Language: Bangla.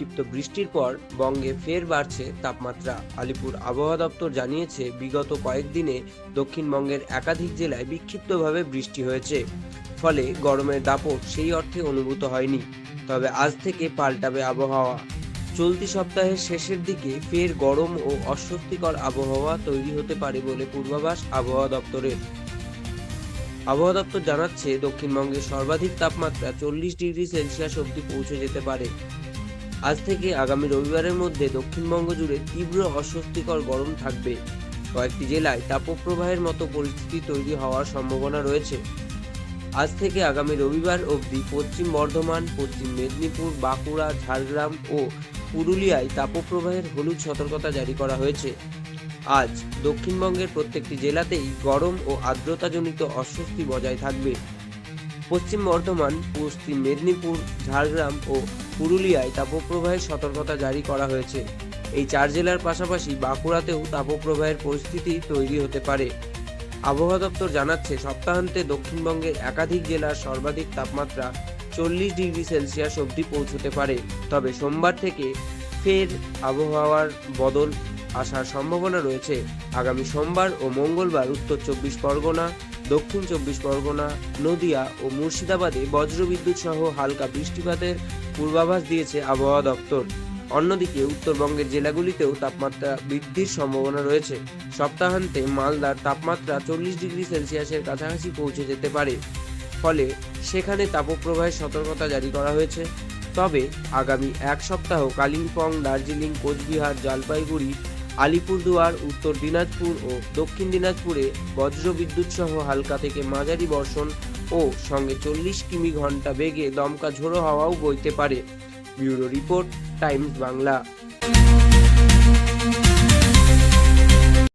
বিক্ষিপ্ত বৃষ্টির পর বঙ্গে ফের বাড়ছে তাপমাত্রা। আলিপুর আবহাওয়া দপ্তর জানিয়েছে, বিগত কয়েকদিনে দক্ষিণবঙ্গের একাধিক জেলায় বিক্ষিপ্তভাবে বৃষ্টি হয়েছে। ফলে গরমের দাপট সেই অর্থে অনুভূত হয়নি। তবে আজ থেকে পাল্টাবে আবহাওয়া। চলতি সপ্তাহের শেষের দিকে ফের গরম ও অস্বস্তিকর আবহাওয়া তৈরি হতে পারে বলে পূর্বাভাস আবহাওয়া দপ্তরের। আবহাওয়া দপ্তর জানাচ্ছে দক্ষিণবঙ্গের সর্বাধিক তাপমাত্রা চল্লিশ ডিগ্রি সেলসিয়াস অবধি পৌঁছে যেতে পারে। আজ থেকে আগামী রবিবারের মধ্যে দক্ষিণবঙ্গ জুড়ে তীব্র অস্বস্তিকর গরম থাকবে। কয়েকটি জেলায় তাপপ্রবাহের মতো পরিস্থিতি তৈরি হওয়ার সম্ভাবনা রয়েছে। আজ থেকে আগামী রবিবার অবধি পশ্চিম বর্ধমান, পশ্চিম মেদিনীপুর, বাঁকুড়া, ঝাড়গ্রাম ও পুরুলিয়ায় তাপপ্রবাহের হলুদ সতর্কতা জারি করা হয়েছে। আজ দক্ষিণবঙ্গের প্রত্যেকটি জেলাতেই গরম ও আর্দ্রতাজনিত অস্বস্তি বজায় থাকবে। পশ্চিম বর্ধমান, পশ্চিম মেদিনীপুর, ঝাড়গ্রাম ও পুরুলিয়ায় তাপপ্রবাহের সতর্কতা জারি করা হয়েছে। এই চার জেলার পাশাপাশি বাঁকুড়াতেও তাপপ্রবাহের পরিস্থিতি তৈরি হতে পারে। আবহাওয়া দপ্তর জানাচ্ছে, সপ্তাহান্তে দক্ষিণবঙ্গের একাধিক জেলার সর্বাধিক তাপমাত্রা চল্লিশ ডিগ্রি সেলসিয়াস অবধি পৌঁছতে পারে। তবে সোমবার থেকে ফের আবহাওয়ার বদল আসার সম্ভাবনা রয়েছে। আগামী সোমবার ও মঙ্গলবার উত্তর চব্বিশ পরগনা, দক্ষিণ চব্বিশ পরগনা, নদিয়া ও মুর্শিদাবাদে বজ্রবিদ্যুৎ সহ হালকা বৃষ্টিপাতের পূর্বাভাস দিয়েছে আবহাওয়া দপ্তর। অন্যদিকে উত্তরবঙ্গের জেলাগুলিতেও তাপমাত্রা বৃদ্ধির সম্ভাবনা রয়েছে। সপ্তাহান্তে মালদার তাপমাত্রা চল্লিশ ডিগ্রি সেলসিয়াসের কাছাকাছি পৌঁছে যেতে পারে। ফলে সেখানে তাপপ্রবাহের সতর্কতা জারি করা হয়েছে। তবে আগামী এক সপ্তাহ কালিম্পং, দার্জিলিং, কোচবিহার, জলপাইগুড়ি আলিপুরদুয়ার, উত্তর দিনাজপুর ও দক্ষিণ দিনাজপুরে বজ্রবিদ্যুৎ সহ হালকা থেকে মাঝারি বর্ষণ ও সঙ্গে চল্লিশ কিমি ঘণ্টা বেগে দমকা ঝোড়ো হওয়াও বইতে পারে। Bureau report, Times Bangla.